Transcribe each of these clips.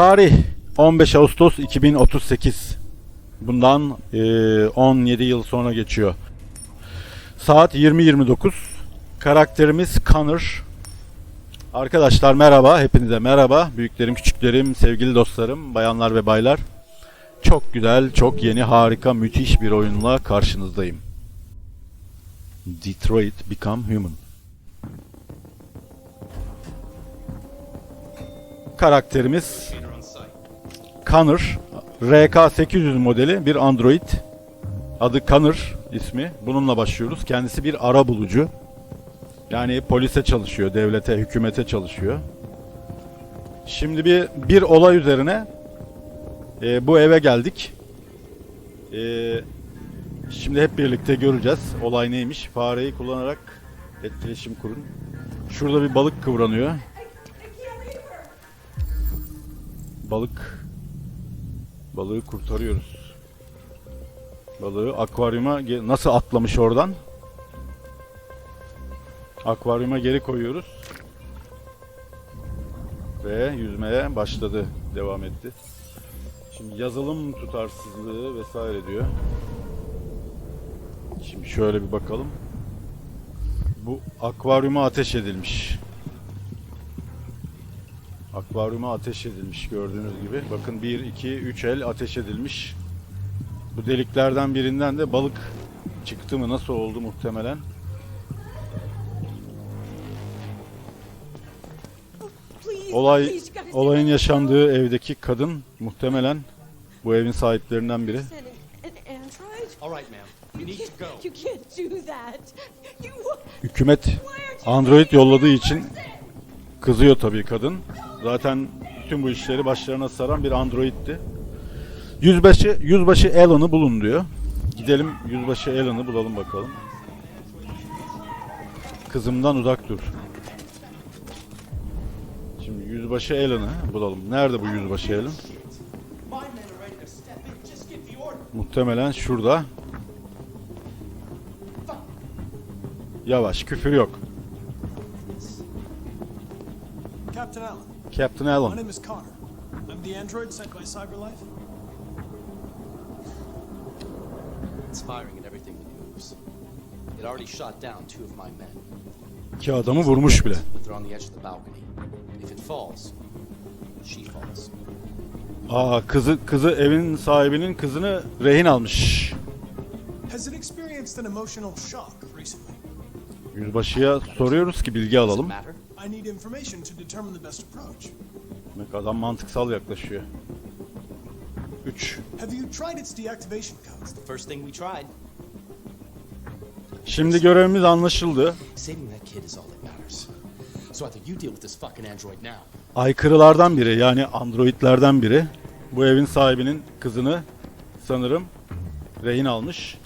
Tarih 15 Ağustos 2038. Bundan eee, 17 yıl sonra geçiyor. Saat 20.29. Karakterimiz Connor. Arkadaşlar merhaba, hepinize merhaba. Büyüklerim, küçüklerim, sevgili dostlarım, bayanlar ve baylar. Çok güzel, çok yeni, harika, müthiş bir oyunla karşınızdayım. Detroit Become Human. Karakterimiz Connor, RK800 modeli bir Android. Adı Connor ismi. Bununla başlıyoruz. Kendisi bir ara bulucu. Yani polise çalışıyor, devlete, hükümete çalışıyor. Şimdi bir bir olay üzerine e, bu eve geldik. E, şimdi hep birlikte göreceğiz olay neymiş. Fareyi kullanarak etkileşim kurun. Şurada bir balık kıvranıyor. Balık balığı kurtarıyoruz. Balığı akvaryuma nasıl atlamış oradan? Akvaryuma geri koyuyoruz. Ve yüzmeye başladı. Devam etti. Şimdi yazılım tutarsızlığı vesaire diyor. Şimdi şöyle bir bakalım. Bu akvaryuma ateş edilmiş. Akvaryuma ateş edilmiş gördüğünüz gibi. Bakın 1, 2, 3 el ateş edilmiş. Bu deliklerden birinden de balık çıktı mı nasıl oldu muhtemelen. Olay olayın yaşandığı evdeki kadın muhtemelen bu evin sahiplerinden biri. Hükümet Android yolladığı için kızıyor tabii kadın. Zaten bütün bu işleri başlarına saran bir Android'ti. Yüzbaşı Yüzbaşı Alan'ı bulun diyor. Gidelim Yüzbaşı Alan'ı bulalım bakalım. Kızımdan uzak dur. Şimdi Yüzbaşı Alan'ı bulalım. Nerede bu Yüzbaşı order. Muhtemelen şurada. Yavaş, küfür yok. Captain Allen, Captain my Allen. name is Connor. I'm the android sent by CyberLife. It's firing at everything that moves. It already shot down two of my men, İki adamı vurmuş bile. but they're on the edge of the balcony. If it falls, she falls. Aa kızı kızı evin sahibinin kızını rehin almış. Has it experienced an emotional shock recently? Yüzbaşıya soruyoruz ki bilgi Does it alalım. matter? I need information to determine the best approach. Bak adam mantıksal yaklaşıyor. 3. Have you tried its deactivation codes? The first thing we tried. Şimdi görevimiz anlaşıldı. Saving that kid is all that matters. So either you deal with this fucking android now, Aykırılardan biri yani androidlerden biri bu evin sahibinin kızını sanırım rehin almış.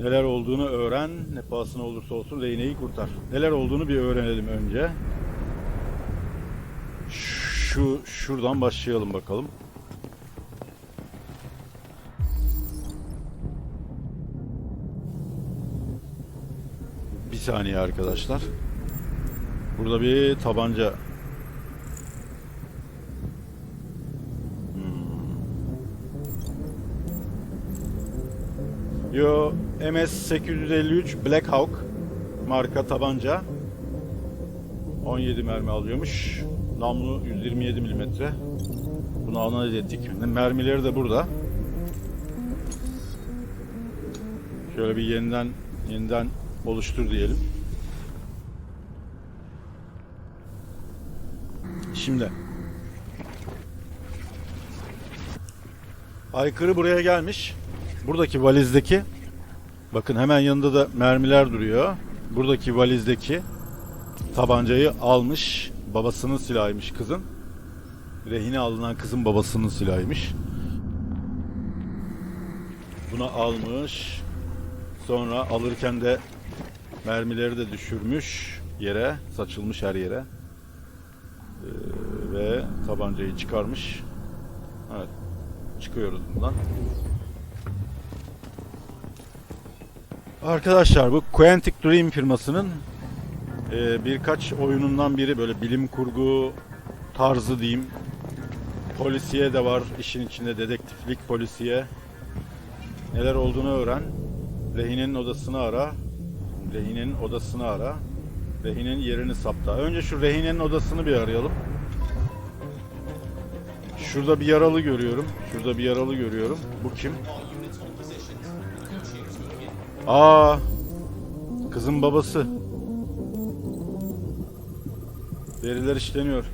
Neler olduğunu öğren, ne pahasına olursa olsun rehineyi kurtar. Neler olduğunu bir öğrenelim önce. Şu şuradan başlayalım bakalım. Bir saniye arkadaşlar. Burada bir tabanca. Hmm. Yo MS-853 Black Hawk marka tabanca. 17 mermi alıyormuş. Namlu 127 milimetre. Bunu analiz ettik. Mermileri de burada. Şöyle bir yeniden yeniden oluştur diyelim. Şimdi. Aykırı buraya gelmiş. Buradaki valizdeki bakın hemen yanında da mermiler duruyor. Buradaki valizdeki tabancayı almış. Babasının silahıymış kızın. Rehine alınan kızın babasının silahıymış. Buna almış. Sonra alırken de mermileri de düşürmüş yere, saçılmış her yere. Ee, ve tabancayı çıkarmış. Evet. Çıkıyoruz bundan. Arkadaşlar bu Quantic Dream firmasının e, birkaç oyunundan biri böyle bilim kurgu tarzı diyeyim. Polisiye de var işin içinde dedektiflik polisiye. Neler olduğunu öğren. Rehinenin odasını ara. Rehinenin odasını ara. Rehinenin yerini sapta. Önce şu rehinenin odasını bir arayalım. Şurada bir yaralı görüyorum. Şurada bir yaralı görüyorum. Bu kim? Aa, kızın babası. Veriler işleniyor.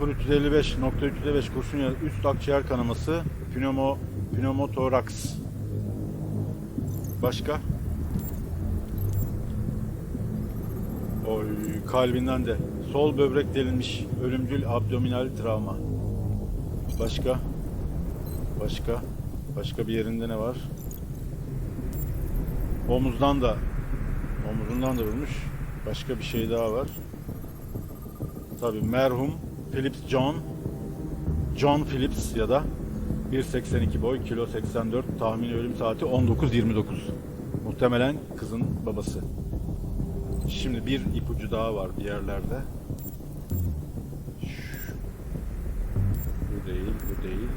0355.355 kurşun yarası, üst akciğer kanaması, pneumo, pneumotoraks. Başka? Oy, kalbinden de. Sol böbrek delinmiş. Ölümcül abdominal travma. Başka? Başka? Başka bir yerinde ne var? Omuzdan da omuzundan da vurmuş. Başka bir şey daha var. Tabii merhum Phillips John John Phillips ya da 1.82 boy, kilo 84, tahmini ölüm saati 19.29. Muhtemelen kızın babası. Şimdi bir ipucu daha var bir yerlerde. Şu- Bu değil, bu değil.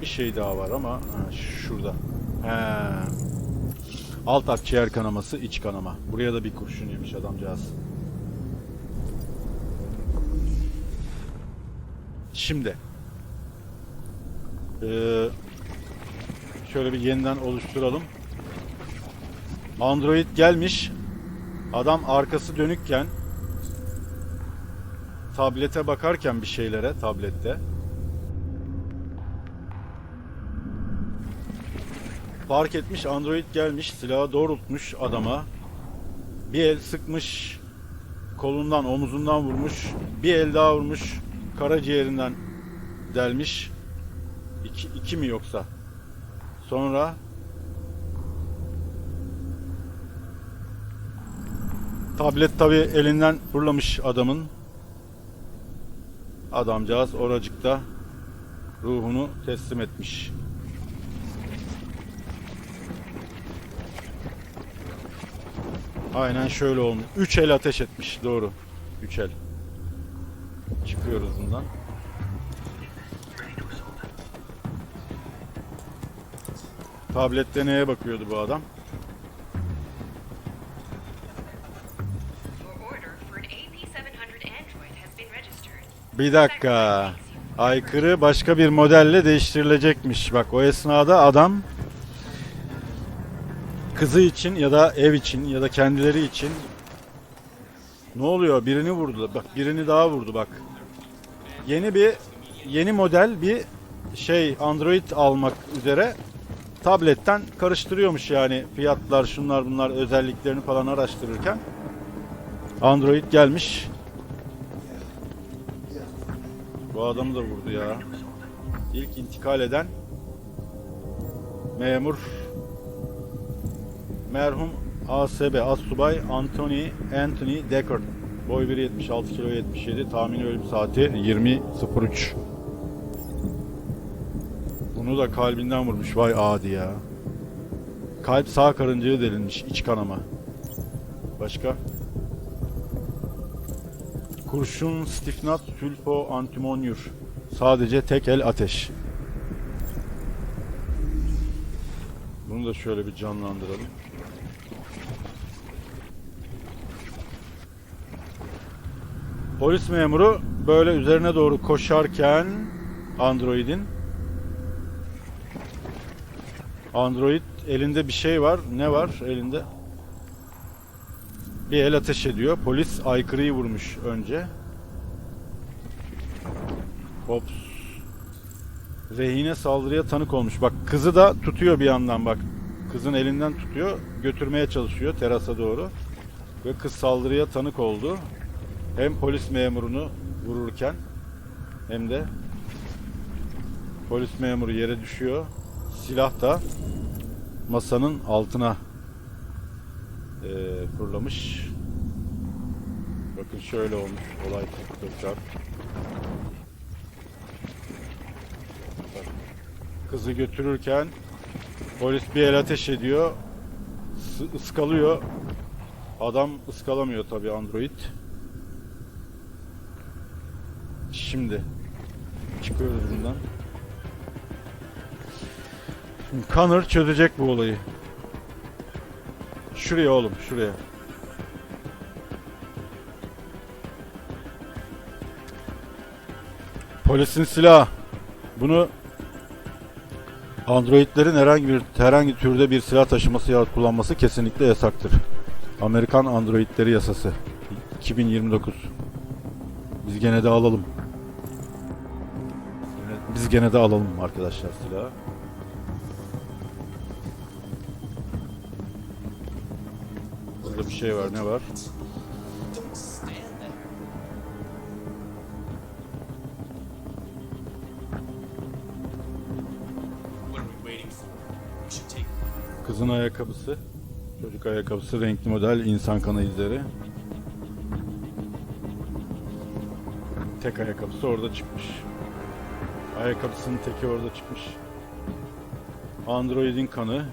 Bir şey daha var ama şurada. He. Alt akciğer kanaması, iç kanama. Buraya da bir kurşun yemiş adamcağız. Şimdi. Ee, şöyle bir yeniden oluşturalım. Android gelmiş. Adam arkası dönükken tablete bakarken bir şeylere tablette fark etmiş Android gelmiş silahı doğrultmuş adama. Bir el sıkmış kolundan omuzundan vurmuş. Bir el daha vurmuş karaciğerinden delmiş. İki, iki mi yoksa? Sonra tablet tabi elinden fırlamış adamın. Adamcağız oracıkta ruhunu teslim etmiş. Aynen şöyle olmuş. Üç el ateş etmiş. Doğru. Üç el. Çıkıyoruz bundan. Tablette neye bakıyordu bu adam? Your order for an AP700 android has been registered. Bir dakika. Aykırı başka bir modelle değiştirilecekmiş. Bak o esnada adam kızı için ya da ev için ya da kendileri için ne oluyor? Birini vurdu. Bak birini daha vurdu bak. Yeni bir yeni model bir şey Android almak üzere tabletten karıştırıyormuş yani fiyatlar şunlar bunlar özelliklerini falan araştırırken Android gelmiş bu adamı da vurdu ya. İlk intikal eden memur merhum ASB Assubay Anthony Anthony Deckard. Boy 1.76 kilo 77 tahmini ölüm saati 20.03. Bunu da kalbinden vurmuş vay adi ya. Kalp sağ karıncığı delinmiş iç kanama. Başka? Kurşun stifnat sülfo antimonyur. Sadece tek el ateş. Bunu da şöyle bir canlandıralım. Polis memuru böyle üzerine doğru koşarken androidin android elinde bir şey var. Ne var elinde? Bir el ateş ediyor. Polis aykırıyı vurmuş önce. Ops. Rehine saldırıya tanık olmuş. Bak kızı da tutuyor bir yandan bak. Kızın elinden tutuyor. Götürmeye çalışıyor terasa doğru. Ve kız saldırıya tanık oldu. Hem polis memurunu vururken hem de polis memuru yere düşüyor. Silah da masanın altına eee, fırlamış. Bakın şöyle olmuş olay tekrar. Kızı götürürken polis bir el ateş ediyor. ıskalıyor. Adam ıskalamıyor tabi android. Şimdi çıkıyoruz bundan. Şimdi Connor çözecek bu olayı. Şuraya oğlum, şuraya. Polisin silahı. Bunu Androidlerin herhangi bir herhangi türde bir silah taşıması ya kullanması kesinlikle yasaktır. Amerikan Androidleri yasası 2029. Biz gene de alalım. Gene de alalım arkadaşlar silahı. Burada bir şey var. Ne var? Kızın ayakkabısı. Çocuk ayakkabısı renkli model insan kanı izleri. Tek ayakkabısı orada çıkmış. Ayakkabısının teki orada çıkmış. Android'in kanı.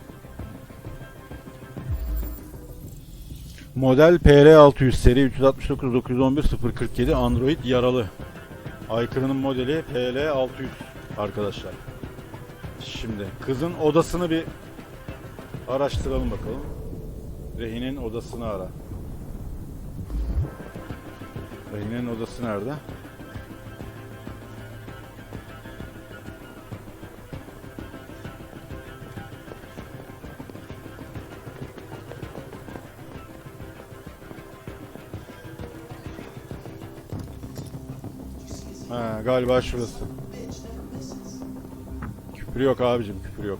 Model PR600 seri 369 911 047 Android yaralı. Aykırı'nın modeli PL600 arkadaşlar. Şimdi kızın odasını bir Araştıralım bakalım. Rehin'in odasını ara. Rehin'in odası nerede? Galiba şurası. Küfür yok abicim, küfür yok.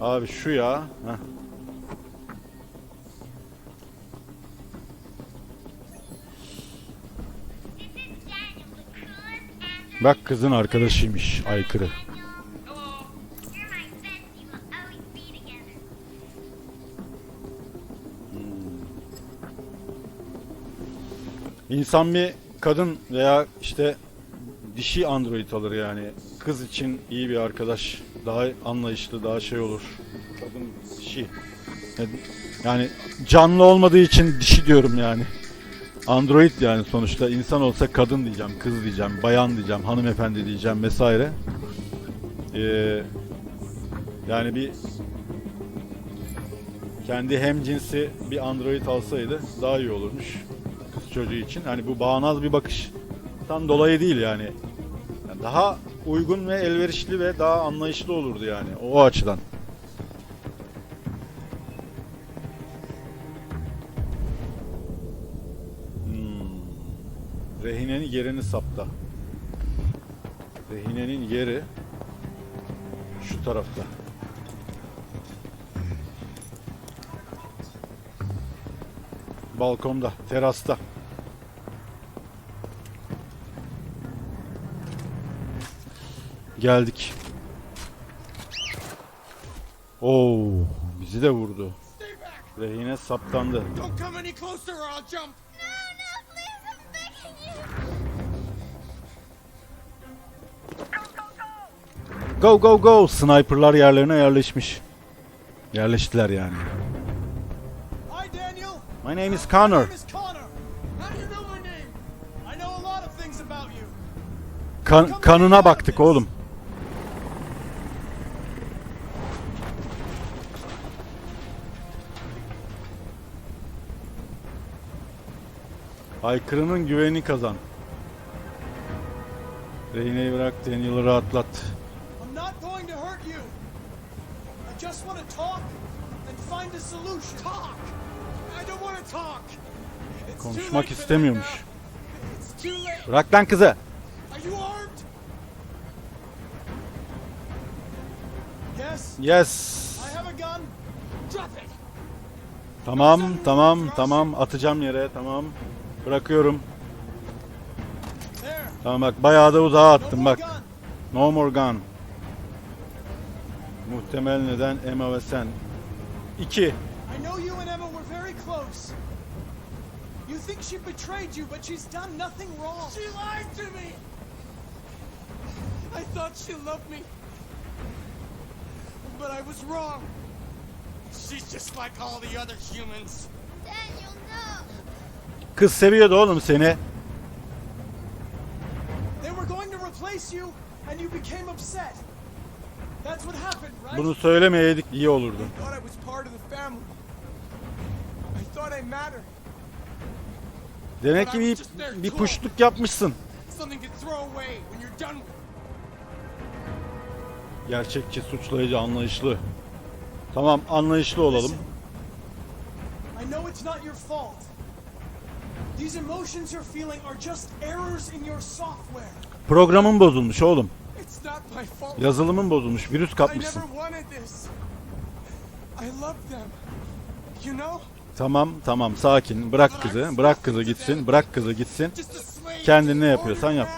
Abi şu ya. Heh. Bak kızın arkadaşıymış aykırı. İnsan bir kadın veya işte dişi android alır yani. Kız için iyi bir arkadaş. Daha anlayışlı, daha şey olur. Kadın dişi. Yani canlı olmadığı için dişi diyorum yani. Android yani sonuçta insan olsa kadın diyeceğim, kız diyeceğim, bayan diyeceğim, hanımefendi diyeceğim vesaire. Ee, yani bir kendi hem cinsi bir android alsaydı daha iyi olurmuş çocuğu için. Hani bu bağnaz bir bakıştan dolayı değil yani. Yani daha uygun ve elverişli ve daha anlayışlı olurdu yani o açıdan. Hmm. Rehinenin yerini sapta. Rehinenin yeri şu tarafta. Balkonda, terasta. Geldik. Oo, bizi de vurdu. Rehine saptandı. Go go go! Sniperlar yerlerine yerleşmiş. Yerleştiler yani. Hi, Daniel. My name is Connor. name is Connor. How Aykırının güvenini kazan. Rehineyi bırak, Daniel'ı rahatlat. Konuşmak istemiyormuş. Bırak lan kızı. Yes. Yes. I have a gun. Drop it. Tamam, tamam, tamam. Atacağım yere, tamam. Bırakıyorum. There. Tamam bak, bayağı da uzağa attım bak. No more gun. Muhtemel neden Emma ve sen. 2. I know you and Emma were very close. You think she betrayed you, but she's done nothing wrong. She lied to me. I thought she loved me. But I was wrong. She's just like all the other humans. Daniel. Kız seviyordu oğlum seni. Bunu söylemeyeydik iyi olurdu. Demek ki bir, bir puşluk yapmışsın. Gerçekçi, suçlayıcı, anlayışlı. Tamam anlayışlı olalım. I know it's not your fault. These emotions you're feeling are just errors in your software. Programın bozulmuş oğlum. It's not my fault. Yazılımın bozulmuş. Virüs I never kapmışsın. wanted this. I love them. You know? Tamam tamam sakin. Bırak kızı. Bırak kızı gitsin. Bırak kızı gitsin. Kendin ne yapıyorsan yap.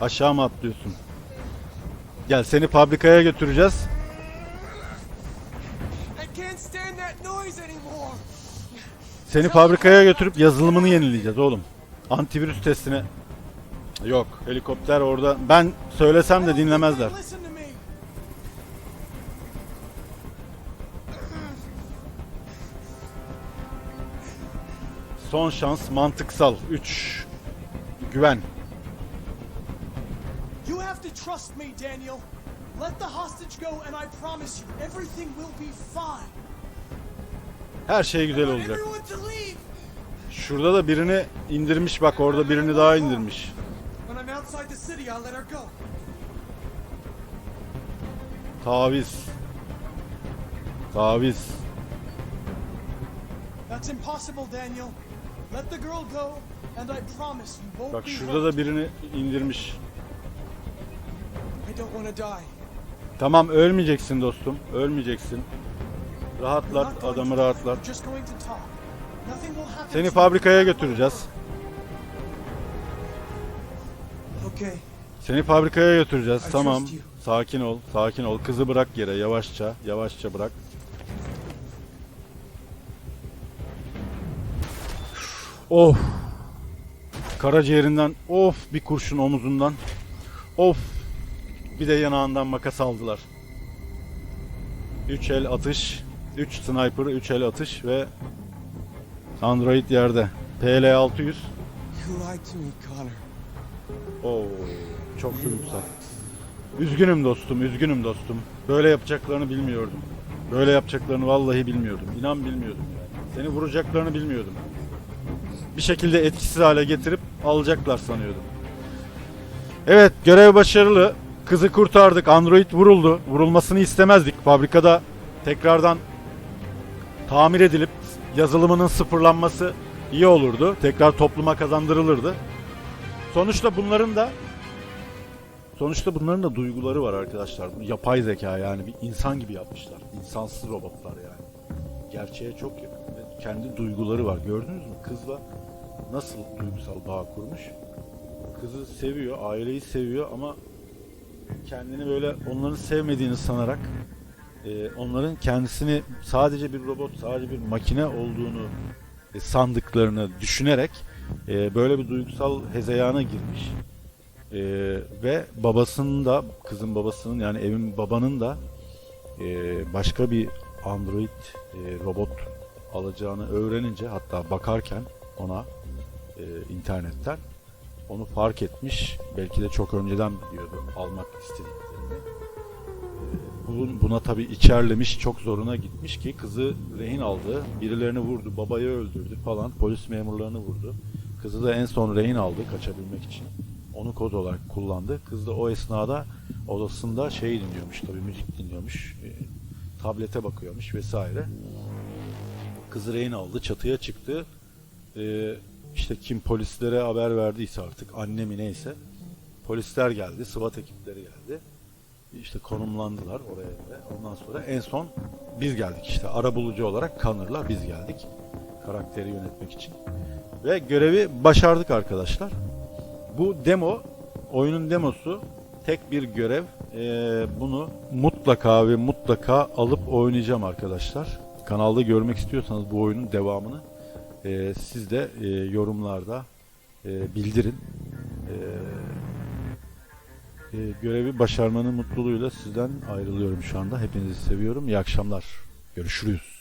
Aşağı mı atlıyorsun? Gel seni fabrikaya götüreceğiz. Seni fabrikaya götürüp yazılımını yenileyeceğiz oğlum. Antivirüs testine. Yok helikopter orada. Ben söylesem de dinlemezler. Son şans mantıksal. 3. Güven. You have to trust me, Daniel. Let the hostage go, and I promise you, everything will be fine. Her şey güzel olacak. Şurada da birini indirmiş bak orada birini daha indirmiş. Taviz. Taviz. Bak şurada da birini indirmiş. Tamam ölmeyeceksin dostum. Ölmeyeceksin. Rahatlat adamı rahatlat. Seni fabrikaya götüreceğiz. Seni fabrikaya götüreceğiz. Tamam. Sakin ol. Sakin ol. Kızı bırak yere yavaşça. Yavaşça bırak. Of. Karaciğerinden of bir kurşun omuzundan. Of. Bir de yanağından makas aldılar. 3 el atış. 3 sniper, 3 el atış ve Android yerde. PL 600. You lied to me, Connor. Oo, çok duygusal. Üzgünüm dostum, üzgünüm dostum. Böyle yapacaklarını bilmiyordum. Böyle yapacaklarını vallahi bilmiyordum. İnan bilmiyordum. Seni vuracaklarını bilmiyordum. Bir şekilde etkisiz hale getirip alacaklar sanıyordum. Evet, görev başarılı. Kızı kurtardık. Android vuruldu. Vurulmasını istemezdik. Fabrikada tekrardan tamir edilip yazılımının sıfırlanması iyi olurdu. Tekrar topluma kazandırılırdı. Sonuçta bunların da sonuçta bunların da duyguları var arkadaşlar. Yapay zeka yani bir insan gibi yapmışlar. İnsansız robotlar yani. Gerçeğe çok yakın ve kendi duyguları var. Gördünüz mü? Kızla nasıl duygusal bağ kurmuş? Kızı seviyor, aileyi seviyor ama kendini böyle onların sevmediğini sanarak e, onların kendisini sadece bir robot, sadece bir makine olduğunu e, sandıklarını düşünerek e, böyle bir duygusal hezeyana girmiş. E, ve babasının da kızın babasının yani evin babanın da e, başka bir android e, robot alacağını öğrenince hatta bakarken ona e, internetten onu fark etmiş. Belki de çok önceden biliyordu almak istediklerini. Buna tabii içerlemiş, çok zoruna gitmiş ki kızı rehin aldı. Birilerini vurdu, babayı öldürdü falan. Polis memurlarını vurdu. Kızı da en son rehin aldı kaçabilmek için. Onu kod olarak kullandı. Kız da o esnada odasında şey dinliyormuş tabii müzik dinliyormuş. E, tablete bakıyormuş vesaire. Kızı rehin aldı, çatıya çıktı. E, işte kim polislere haber verdiyse artık anne mi neyse polisler geldi, SWAT ekipleri geldi. İşte konumlandılar oraya. Ondan sonra en son biz geldik işte arabulucu olarak Connor'la biz geldik karakteri yönetmek için. Ve görevi başardık arkadaşlar. Bu demo, oyunun demosu tek bir görev. Ee, bunu mutlaka ve mutlaka alıp oynayacağım arkadaşlar. Kanalda görmek istiyorsanız bu oyunun devamını e, siz de e, yorumlarda e, bildirin. E, e, görevi başarmanın mutluluğuyla sizden ayrılıyorum şu anda. Hepinizi seviyorum. İyi akşamlar. Görüşürüz.